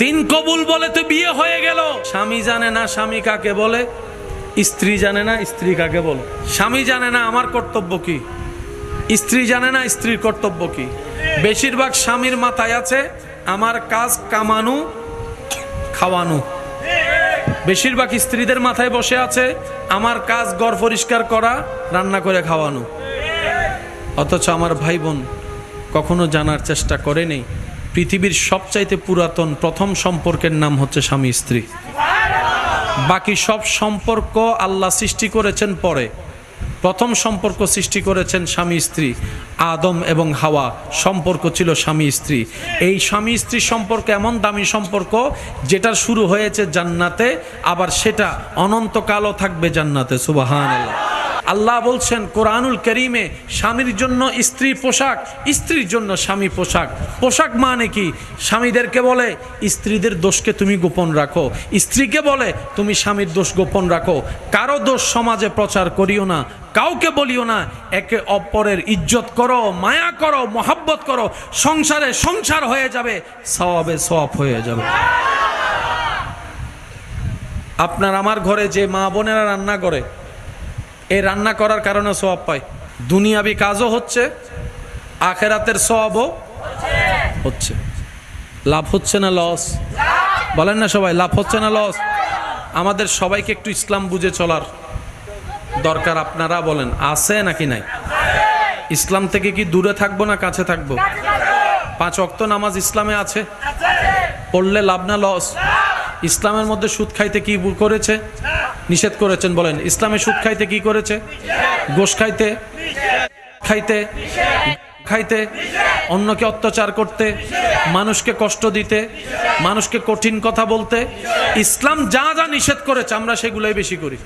তিন কবুল বলে তো বিয়ে হয়ে গেল। স্বামী জানে না স্বামী কাকে বলে, স্ত্রী জানে না স্ত্রী কাকে বলে। স্বামী জানে না আমার কর্তব্য কি, স্ত্রী জানে না স্ত্রীর কর্তব্য কি। বেশিরভাগ স্বামীর মাথায় আছে, আমার কাজ কামানো, খাওয়ানো। বেশিরভাগ স্ত্রীদের মাথায় বসে আছে, আমার কাজ ঘর পরিষ্কার করা, রান্না করে খাওয়ানো। অথচ আমার ভাই বোন কখনো জানার চেষ্টা করেনি পৃথিবীর সবচাইতে পুরাতন প্রথম সম্পর্কের নাম হচ্ছে স্বামী স্ত্রী। বাকি সব সম্পর্ক আল্লাহ সৃষ্টি করেছেন পরে। প্রথম সম্পর্ক সৃষ্টি করেছেন স্বামী স্ত্রী। আদম এবং হাওয়া সম্পর্ক ছিল স্বামী স্ত্রী। এই স্বামী স্ত্রী সম্পর্ক এমন দামি সম্পর্ক যেটা শুরু হয়েছে জান্নাতে, আবার সেটা অনন্তকালও থাকবে জান্নাতে। সুবাহান আল্লাহ বলছেন, কোরআনুল করিমে স্বামীর জন্য স্ত্রী পোশাক, স্ত্রীর জন্য স্বামী পোশাক। পোশাক মানে কি? স্বামীদেরকে বলে, স্ত্রীদের দোষকে তুমি গোপন রাখো। স্ত্রীকে বলে, তুমি স্বামীর দোষ গোপন রাখো। কারও দোষ সমাজে প্রচার করিও না, কাউকে বলিও না। একে অপরের ইজ্জত করো, মায়া করো, মহাব্বত করো, সংসারে সংসার হয়ে যাবে, সওয়াবে সওয়াব হয়ে যাবে। আপনার আমার ঘরে যে মা বোনেরা রান্না করে এই রান্না করার কারণে সওয়াব পায়। দুনিয়াবি কাজও হচ্ছে, আখেরাতের সওয়াবও হচ্ছে। লাভ হচ্ছে না লস? বলেন না সবাই, লাভ হচ্ছে না লস? আমাদের সবাইকে একটু ইসলাম বুঝে চলার দরকার আপনারা বলেন, আছে নাকি নাই? ইসলাম থেকে কি দূরে থাকব না কাছে থাকব? পাঁচ অক্ত নামাজ ইসলামে আছে? পড়লে লাভ না লস? ইসলামের মধ্যে সুদ খাইতে কি করেছে? নিষেধ করেছেন, বলেন, ইসলামে সুদ খাইতে কি করেছে? গোশ খাইতে খাইতে খাইতে, অন্যকে অত্যাচার করতে, মানুষকে কষ্ট দিতে, মানুষকে কঠিন কথা বলতে, ইসলাম যা যা নিষেধ করেছে, আমরা সেগুলোই বেশি করি।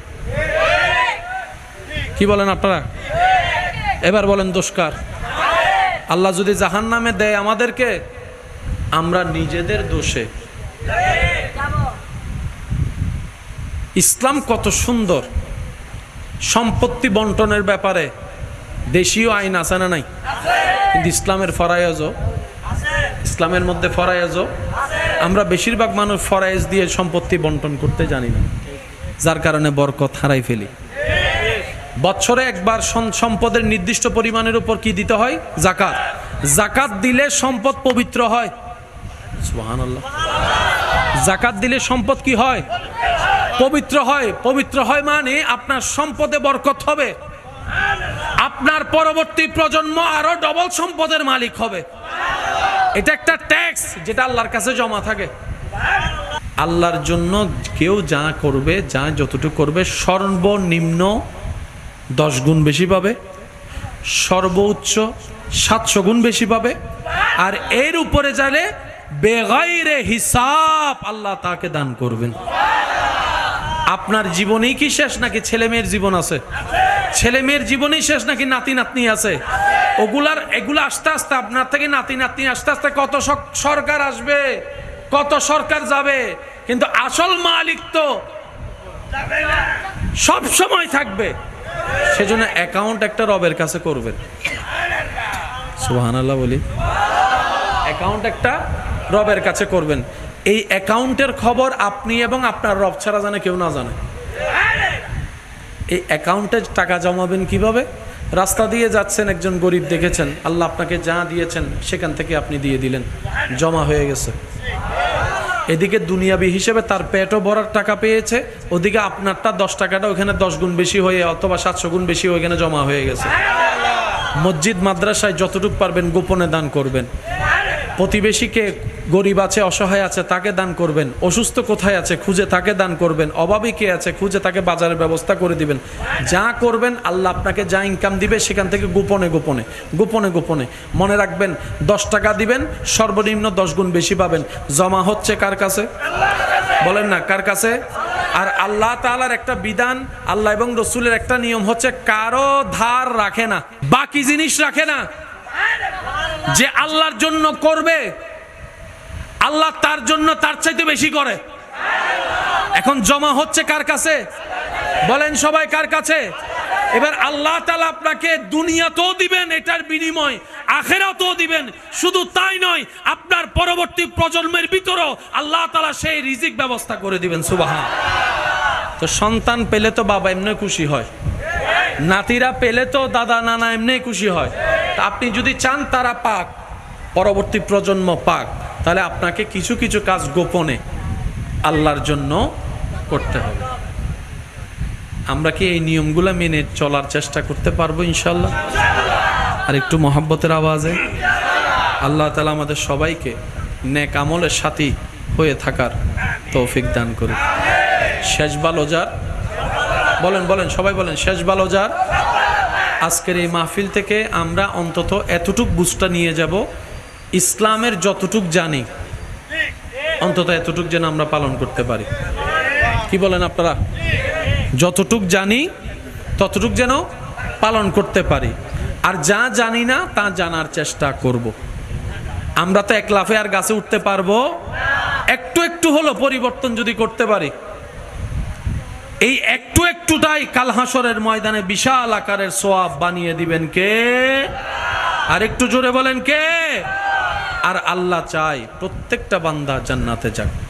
কি বলেন আপনারা? এবার বলেন দোষকার আল্লাহ যদি জাহান নামে দেয় আমাদেরকে, আমরা নিজেদের দোষে ইসলাম কত সুন্দর। সম্পত্তি বন্টনের ব্যাপারে দেশীয় আইন আছে না নাই? কিন্তু ইসলামের ফরায়জও, ইসলামের মধ্যে ফরায়জও, আমরা বেশিরভাগ মানুষ ফরায়েজ দিয়ে সম্পত্তি বন্টন করতে জানি না। যার কারণে বরকত হারাই ফেলি। বছরে একবার সম্পদের নির্দিষ্ট পরিমাণের উপর কি দিতে হয়? জাকাত। জাকাত দিলে সম্পদ পবিত্র হয়। জাকাত দিলে সম্পদ কি হয়? পবিত্র হয় পবিত্র হয় মানে আপনার সম্পদে বরকত হবে। আপনার পরবর্তী প্রজন্ম আরও ডবল সম্পদের মালিক হবে। এটা একটা ট্যাক্স যেটা আল্লাহর কাছে জমা থাকে। আল্লাহর জন্য কেউ যা করবে, যা যতটুকু করবে, সর্বনিম্ন দশ গুণ বেশি পাবে, সর্বোচ্চ সাতশো গুণ বেশি পাবে, আর এর উপরে যালে বেগাইরে হিসাব আল্লাহ তাকে দান করবেন। আপনার জীবনেই কি শেষ নাকি ছেলে মেয়ের জীবন আছে? ছেলে মেয়ের জীবনেই শেষ নাকি নাতি নাতনি আছে? ওগুলার, এগুলো আস্তে আস্তে আপনার থেকে নাতি নাতনি আস্তে আস্তে কত সরকার আসবে, কত সরকার যাবে, কিন্তু আসল মালিক তো সব সময় থাকবে। সেজন্য অ্যাকাউন্ট একটা রবের কাছে করবেন। সুহান আল্লাহ বলি। অ্যাকাউন্ট একটা রবের কাছে করবেন। এই অ্যাকাউন্টের খবর আপনি এবং আপনার রব ছাড়া জানে কেউ না জানে। এই অ্যাকাউন্টে টাকা জমাবেন কীভাবে? রাস্তা দিয়ে যাচ্ছেন একজন গরিব দেখেছেন, আল্লাহ আপনাকে যা দিয়েছেন সেখান থেকে আপনি দিয়ে দিলেন, জমা হয়ে গেছে। এদিকে দুনিয়াবি হিসেবে তার পেটও ভরার টাকা পেয়েছে, ওদিকে আপনারটা দশ টাকাটা ওখানে দশ গুণ বেশি হয়ে অথবা সাতশো গুণ বেশি ওইখানে জমা হয়ে গেছে। মসজিদ, মাদ্রাসায় যতটুকু পারবেন গোপনে দান করবেন। প্রতিবেশীকে গরিব আছে, অসহায় আছে, তাকে দান করবেন। অসুস্থ কোথায় আছে, খুঁজে তাকে দান করবেন। অভাবী কে আছে, খুঁজে তাকে বাজারের ব্যবস্থা করে দিবেন। যা করবেন, আল্লাহ আপনাকে যা ইনকাম দিবে, সেখান থেকে গোপনে গোপনে গোপনে গোপনে। মনে রাখবেন, দশ টাকা দিবেন, সর্বনিম্ন দশ গুণ বেশি পাবেন। জমা হচ্ছে কার কাছে? বলেন না, কার কাছে? আর আল্লাহ তাআলার একটা বিধান, আল্লাহ এবং রসুলের একটা নিয়ম হচ্ছে, কারও ধার রাখে না, বাকি জিনিস রাখে না। যে আল্লাহর জন্য করবে আল্লাহ তার জন্য তার চাইতে বেশি করে। এখন জমা হচ্ছে কার কাছে? বলেন সবাই কার কাছে? এবার আল্লাহ তালা আপনাকে দুনিয়াতেও দিবেন, এটার বিনিময় আখেরাতেও দিবেন। শুধু তাই নয়, আপনার পরবর্তী প্রজন্মের ভিতরেও আল্লাহ তালা সেই রিজিক ব্যবস্থা করে দিবেন সুবাহা তো সন্তান পেলে তো বাবা এমনি খুশি হয়। নাতিরা পেলে তো দাদা নানা এমনি খুশি হয়। তা আপনি যদি চান তারা পাক, পরবর্তী প্রজন্ম পাক। তাহলে আপনাকে কিছু কিছু কাজ গোপনে আল্লাহর জন্য করতে হবে। আমরা কি এই নিয়মগুলো মেনে চলার চেষ্টা করতে পারব ইনশাল্লাহ আর একটু মহাব্বতের আওয়াজে। আল্লাহ তালা আমাদের সবাইকে নেক আমলের সাথী হয়ে থাকার তৌফিক দান করুন শেষ বালোজার বলেন বলেন, সবাই বলেন, শেষ বালোজার আজকের এই মাহফিল থেকে আমরা অন্তত এতটুক বুঝটা নিয়ে যাব ইসলামের যতটুক জানি, অন্তত এতটুক যেন আমরা পালন করতে পারি। কি বলেন আপনারা? যতটুক জানি, ততটুক যেন পালন করতে পারি। আর যা জানি না, তা জানার চেষ্টা করব। আমরা তো এক লাফে আর গাছে উঠতে পারব। একটু একটু হলো পরিবর্তন যদি করতে পারি। এই একটু একটুটাই কাল হাসরের ময়দানে বিশাল আকারের সোয়াব বানিয়ে দিবেন কে? আর একটু জোরে বলেন কে? আর আল্লাহ চায় প্রত্যেকটা বান্দা জান্নাতে যাক।